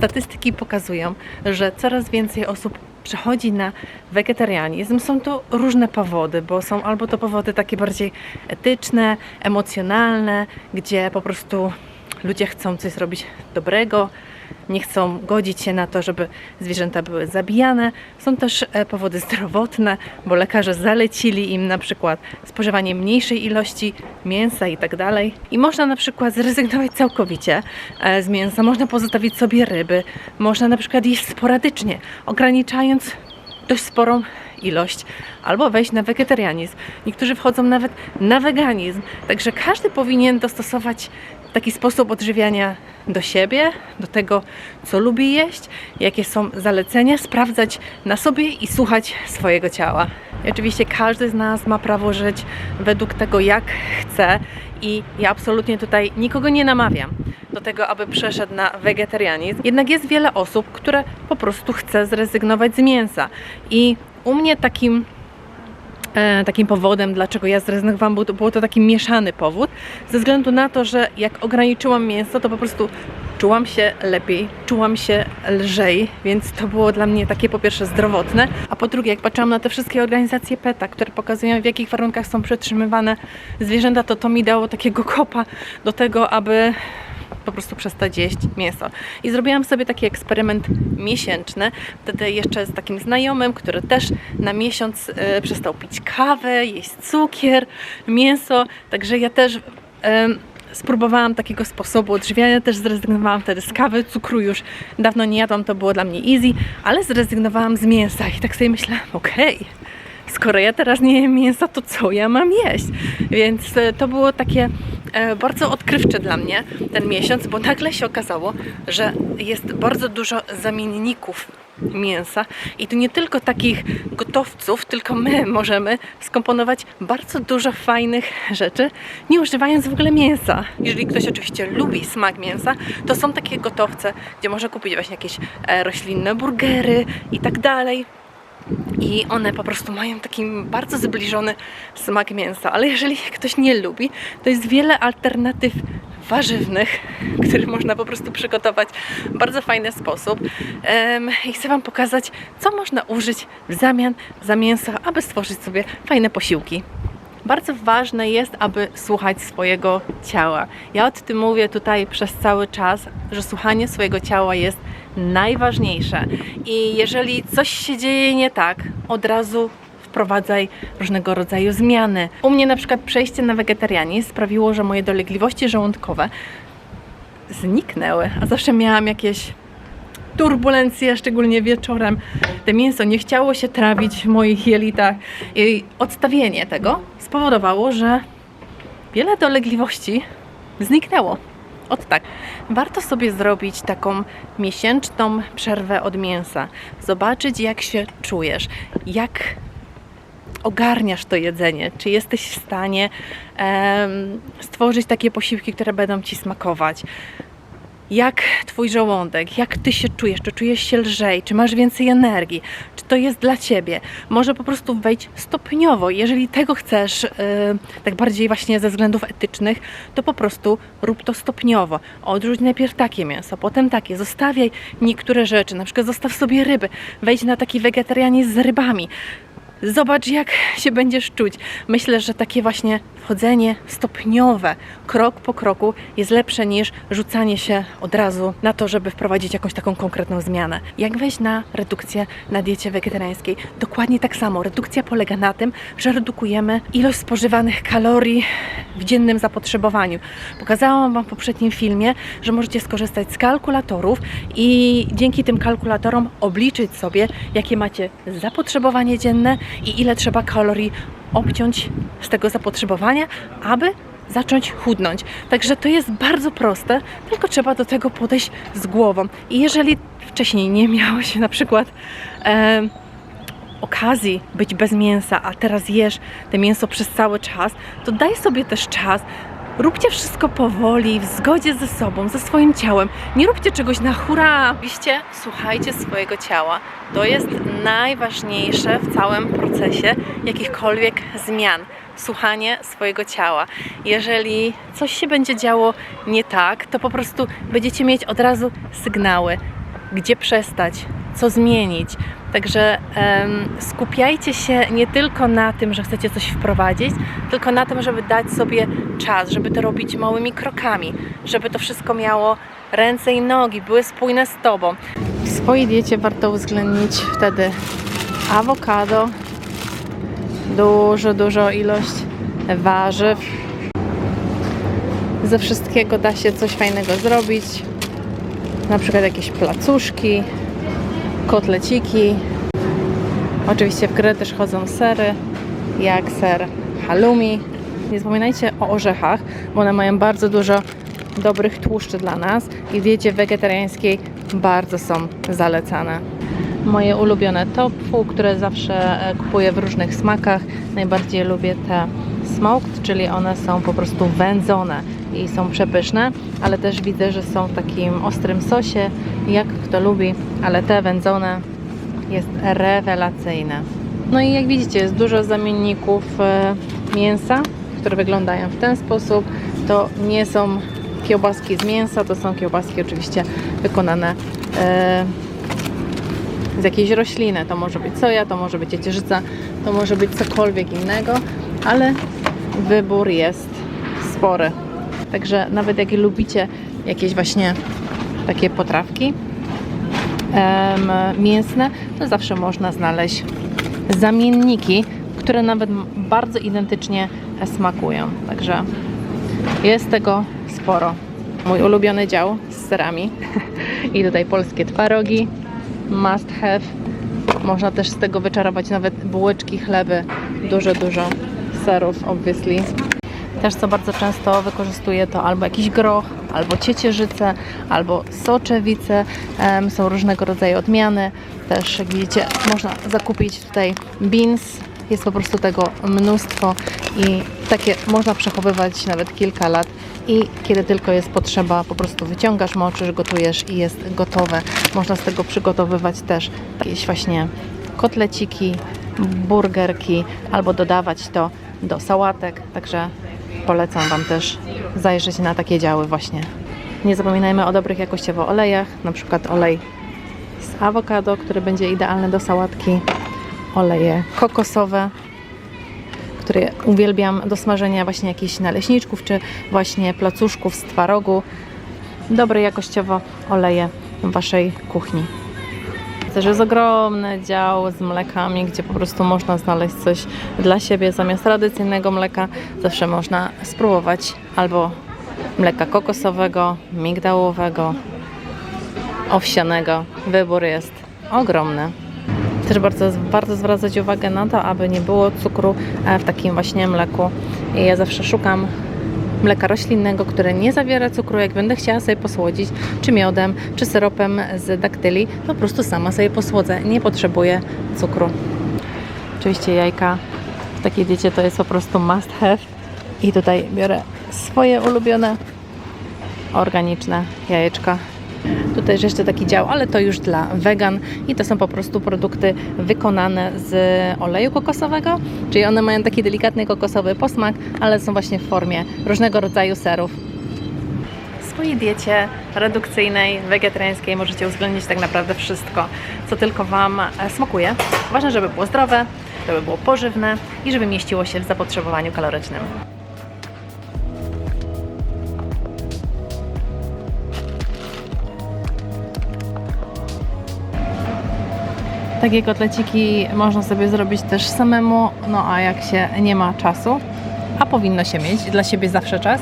Statystyki pokazują, że coraz więcej osób przechodzi na wegetarianizm. Są to różne powody, bo są albo to powody takie bardziej etyczne, emocjonalne, gdzie po prostu ludzie chcą coś zrobić dobrego, nie chcą godzić się na to, żeby zwierzęta były zabijane. Są też e, powody zdrowotne, bo lekarze zalecili im na przykład spożywanie mniejszej ilości mięsa i tak dalej. I można na przykład zrezygnować całkowicie e, z mięsa, można pozostawić sobie ryby, można na przykład jeść sporadycznie, ograniczając dość sporą ilość, albo wejść na wegetarianizm. Niektórzy wchodzą nawet na weganizm. Także każdy powinien dostosować taki sposób odżywiania do siebie, do tego, co lubi jeść, jakie są zalecenia, sprawdzać na sobie i słuchać swojego ciała. I oczywiście każdy z nas ma prawo żyć według tego, jak chce, i ja absolutnie tutaj nikogo nie namawiam do tego, aby przeszedł na wegetarianizm. Jednak jest wiele osób, które po prostu chce zrezygnować z mięsa. I u mnie takim takim powodem, dlaczego ja zrezygnowałam, był to, był to taki mieszany powód, ze względu na to, że jak ograniczyłam mięso, to po prostu czułam się lepiej, czułam się lżej, więc to było dla mnie takie po pierwsze zdrowotne, a po drugie, jak patrzyłam na te wszystkie organizacje PETA, które pokazują w jakich warunkach są przetrzymywane zwierzęta, to to mi dało takiego kopa do tego, aby po prostu przestać jeść mięso. I zrobiłam sobie taki eksperyment miesięczny, wtedy jeszcze z takim znajomym, który też na miesiąc e, przestał pić kawę, jeść cukier, mięso, także ja też spróbowałam takiego sposobu odżywiania, też zrezygnowałam wtedy z kawy, cukru już dawno nie jadłam, to było dla mnie easy, ale zrezygnowałam z mięsa i tak sobie myślałam, okej, skoro ja teraz nie jem mięsa, to co ja mam jeść? Więc e, to było takie bardzo odkrywcze dla mnie ten miesiąc, bo nagle się okazało, że jest bardzo dużo zamienników mięsa i tu nie tylko takich gotowców, tylko my możemy skomponować bardzo dużo fajnych rzeczy, nie używając w ogóle mięsa. Jeżeli ktoś oczywiście lubi smak mięsa, to są takie gotowce, gdzie można kupić właśnie jakieś e, roślinne burgery i tak dalej. I one po prostu mają taki bardzo zbliżony smak mięsa. Ale jeżeli ktoś nie lubi, to jest wiele alternatyw warzywnych, które można po prostu przygotować w bardzo fajny sposób. Em, I chcę Wam pokazać, co można użyć w zamian za mięso, aby stworzyć sobie fajne posiłki. Bardzo ważne jest, aby słuchać swojego ciała. Ja o tym mówię tutaj przez cały czas, że słuchanie swojego ciała jest najważniejsze. I jeżeli coś się dzieje nie tak, od razu wprowadzaj różnego rodzaju zmiany. U mnie na przykład przejście na wegetarianizm sprawiło, że moje dolegliwości żołądkowe zniknęły, a zawsze miałam jakieś turbulencje, szczególnie wieczorem. Te mięso nie chciało się trawić w moich jelitach i odstawienie tego spowodowało, że wiele dolegliwości zniknęło. Od tak. Warto sobie zrobić taką miesięczną przerwę od mięsa. Zobaczyć, jak się czujesz, jak ogarniasz to jedzenie, czy jesteś w stanie stworzyć takie posiłki, które będą ci smakować. Jak twój żołądek, jak ty się czujesz, czy czujesz się lżej, czy masz więcej energii, czy to jest dla ciebie. Może po prostu wejdź stopniowo. Jeżeli tego chcesz, yy, tak bardziej właśnie ze względów etycznych, to po prostu rób to stopniowo. Odrzuć najpierw takie mięso, potem takie. Zostawiaj niektóre rzeczy, na przykład zostaw sobie ryby. Wejdź na taki wegetarianizm z rybami. Zobacz, jak się będziesz czuć. Myślę, że takie właśnie wchodzenie stopniowe, krok po kroku, jest lepsze niż rzucanie się od razu na to, żeby wprowadzić jakąś taką konkretną zmianę. Jak wejść na redukcję na diecie wegetariańskiej? Dokładnie tak samo. Redukcja polega na tym, że redukujemy ilość spożywanych kalorii w dziennym zapotrzebowaniu. Pokazałam Wam w poprzednim filmie, że możecie skorzystać z kalkulatorów i dzięki tym kalkulatorom obliczyć sobie, jakie macie zapotrzebowanie dzienne i ile trzeba kalorii obciąć z tego zapotrzebowania, aby zacząć chudnąć. Także to jest bardzo proste, tylko trzeba do tego podejść z głową. I jeżeli wcześniej nie miało się na przykład e, okazji być bez mięsa, a teraz jesz te mięso przez cały czas, to daj sobie też czas. Róbcie wszystko powoli, w zgodzie ze sobą, ze swoim ciałem. Nie róbcie czegoś na hura. Oczywiście słuchajcie swojego ciała. To jest najważniejsze w całym procesie jakichkolwiek zmian. Słuchanie swojego ciała. Jeżeli coś się będzie działo nie tak, to po prostu będziecie mieć od razu sygnały. gdzie przestać, co zmienić. Także em, skupiajcie się nie tylko na tym, że chcecie coś wprowadzić, tylko na tym, żeby dać sobie czas, żeby to robić małymi krokami, żeby to wszystko miało ręce i nogi, były spójne z Tobą. W swojej diecie warto uwzględnić wtedy awokado, dużo, dużo ilość warzyw. Ze wszystkiego da się coś fajnego zrobić, na przykład jakieś placuszki, kotleciki. Oczywiście w grę też chodzą sery, jak ser halloumi. Nie zapominajcie o orzechach, bo one mają bardzo dużo dobrych tłuszczy dla nas i w diecie wegetariańskiej bardzo są zalecane. Moje ulubione tofu, które zawsze e, kupuję w różnych smakach. Najbardziej lubię te smoked, czyli one są po prostu wędzone i są przepyszne, ale też widzę, że są w takim ostrym sosie, jak kto lubi, ale te wędzone jest rewelacyjne. No i jak widzicie, jest dużo zamienników e, mięsa, które wyglądają w ten sposób. To nie są kiełbaski z mięsa, to są kiełbaski oczywiście wykonane e, z jakiejś rośliny. To może być soja, to może być ciecierzyca, to może być cokolwiek innego, ale wybór jest spory. Także nawet jak lubicie jakieś właśnie takie potrawki em, mięsne, to zawsze można znaleźć zamienniki, które nawet bardzo identycznie smakują. Także jest tego sporo. Mój ulubiony dział z serami i tutaj polskie twarogi, must have. Można też z tego wyczarować nawet bułeczki, chleby, dużo, dużo serów, obviously. Też co bardzo często wykorzystuję to albo jakiś groch, albo ciecierzycę, albo soczewice. Są różnego rodzaju odmiany. Też jak widzicie można zakupić tutaj beans. Jest po prostu tego mnóstwo i takie można przechowywać nawet kilka lat i kiedy tylko jest potrzeba, po prostu wyciągasz, moczysz, gotujesz i jest gotowe. Można z tego przygotowywać też jakieś właśnie kotleciki, burgerki albo dodawać to do sałatek. Także polecam Wam też zajrzeć na takie działy właśnie. Nie zapominajmy o dobrych jakościowo olejach, na przykład olej z awokado, który będzie idealny do sałatki, oleje kokosowe, które uwielbiam do smażenia właśnie jakichś naleśniczków czy właśnie placuszków z twarogu. Dobre jakościowo oleje w Waszej kuchni. Też jest ogromny dział z mlekami, gdzie po prostu można znaleźć coś dla siebie. Zamiast tradycyjnego mleka zawsze można spróbować albo mleka kokosowego, migdałowego, owsianego. Wybór jest ogromny. Też bardzo warto zwracać uwagę na to, aby nie było cukru e, w takim właśnie mleku. I ja zawsze szukam mleka roślinnego, które nie zawiera cukru. Jak będę chciała sobie posłodzić, czy miodem, czy syropem z daktyli, to po prostu sama sobie posłodzę. Nie potrzebuję cukru. Oczywiście jajka w takiej diecie to jest po prostu must have. I tutaj biorę swoje ulubione organiczne jajeczka. Tutaj jest jeszcze taki dział, ale to już dla wegan i to są po prostu produkty wykonane z oleju kokosowego, czyli one mają taki delikatny kokosowy posmak, ale są właśnie w formie różnego rodzaju serów. W swojej diecie redukcyjnej, wegetariańskiej możecie uwzględnić tak naprawdę wszystko, co tylko Wam smakuje. Ważne, żeby było zdrowe, żeby było pożywne i żeby mieściło się w zapotrzebowaniu kalorycznym. Takie kotleciki można sobie zrobić też samemu, no a jak się nie ma czasu, a powinno się mieć dla siebie zawsze czas,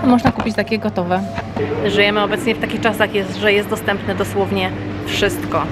to można kupić takie gotowe. Żyjemy obecnie w takich czasach, że jest dostępne dosłownie wszystko.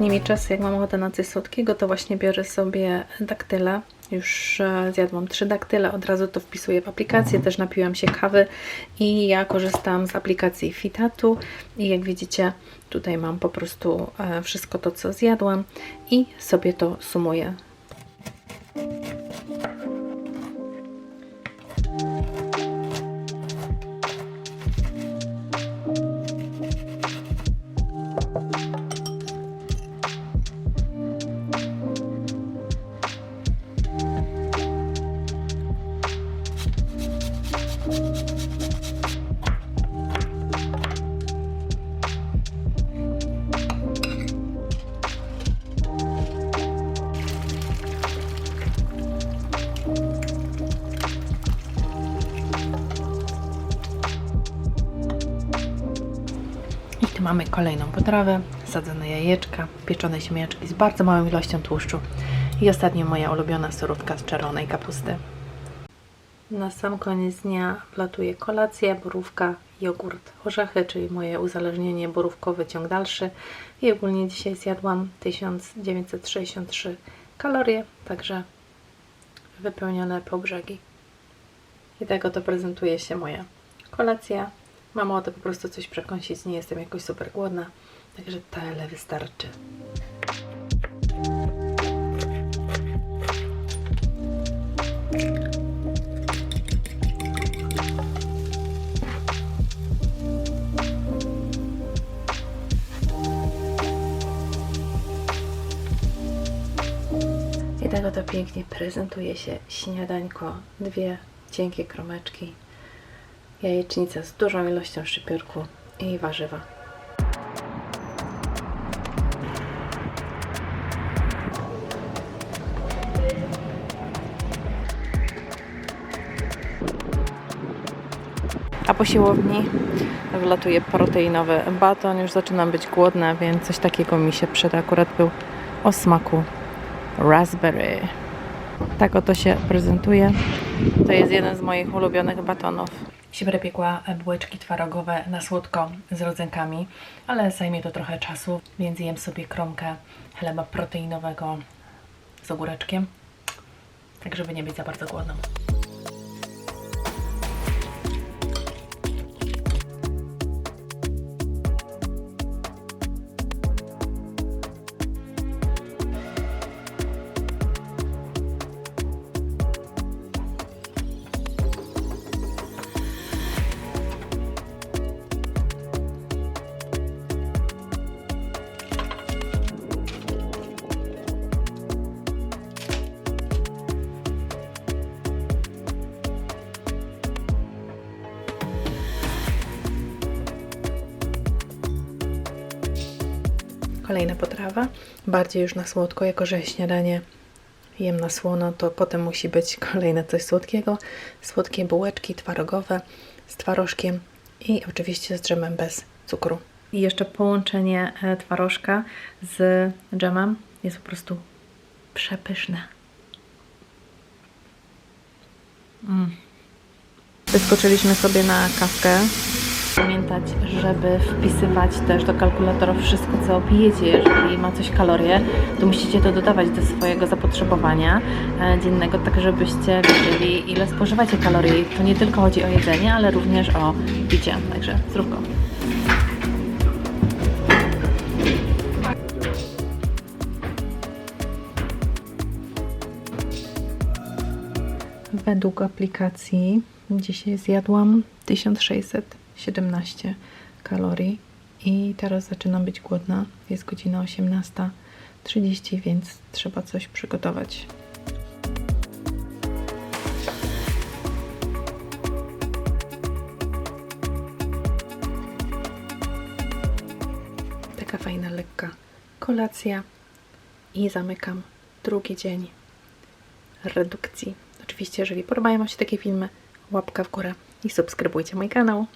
Ostatnimi czasy, jak mam ochotę na coś słodkiego, to właśnie biorę sobie daktyle. Już e, zjadłam trzy daktyle, od razu to wpisuję w aplikację, też napiłam się kawy i ja korzystam z aplikacji Fitatu i jak widzicie tutaj mam po prostu e, wszystko to, co zjadłam i sobie to sumuję. Mamy kolejną potrawę, sadzone jajeczka, pieczone ziemniaczki z bardzo małą ilością tłuszczu i ostatnio moja ulubiona surówka z czerwonej kapusty. Na sam koniec dnia wlatuje kolacja, borówka, jogurt, orzechy, czyli moje uzależnienie borówkowy ciąg dalszy. I ogólnie dzisiaj zjadłam 1963 kalorie, także wypełnione po brzegi. I tak oto prezentuje się moja kolacja. Mam ochotę po prostu coś przekąsić, nie jestem jakoś super głodna, także tyle wystarczy. I tak oto pięknie prezentuje się śniadańko. Dwie cienkie kromeczki, jajecznica z dużą ilością szczypiorku i warzywa. A po siłowni wlatuje proteinowy baton. Już zaczynam być głodna, więc coś takiego mi się przyda. Akurat był o smaku raspberry. Tak oto się prezentuje. To jest jeden z moich ulubionych batonów. Dzisiaj będę piekła bułeczki twarogowe na słodko z rodzynkami, ale zajmie to trochę czasu, więc jem sobie kromkę chleba proteinowego z ogóreczkiem, tak żeby nie być za bardzo głodną. Kolejna potrawa, bardziej już na słodko, jako że śniadanie jem na słono, to potem musi być kolejne coś słodkiego. Słodkie bułeczki twarogowe z twarożkiem i oczywiście z dżemem bez cukru. I jeszcze połączenie e, twarożka z dżemem jest po prostu przepyszne. Mm. Wyskoczyliśmy sobie na kawkę. Pamiętać, żeby wpisywać też do kalkulatorów wszystko, co pijecie. Jeżeli ma coś kalorie, to musicie to dodawać do swojego zapotrzebowania e, dziennego, tak żebyście wiedzieli, ile spożywacie kalorii. To nie tylko chodzi o jedzenie, ale również o picie. Także zdrówko. Według aplikacji dzisiaj zjadłam 1617 kalorii i teraz zaczynam być głodna. Jest godzina 18.30, więc trzeba coś przygotować. Taka fajna, lekka kolacja i zamykam drugi dzień redukcji. Oczywiście, jeżeli podobają się takie filmy, łapka w górę i subskrybujcie mój kanał.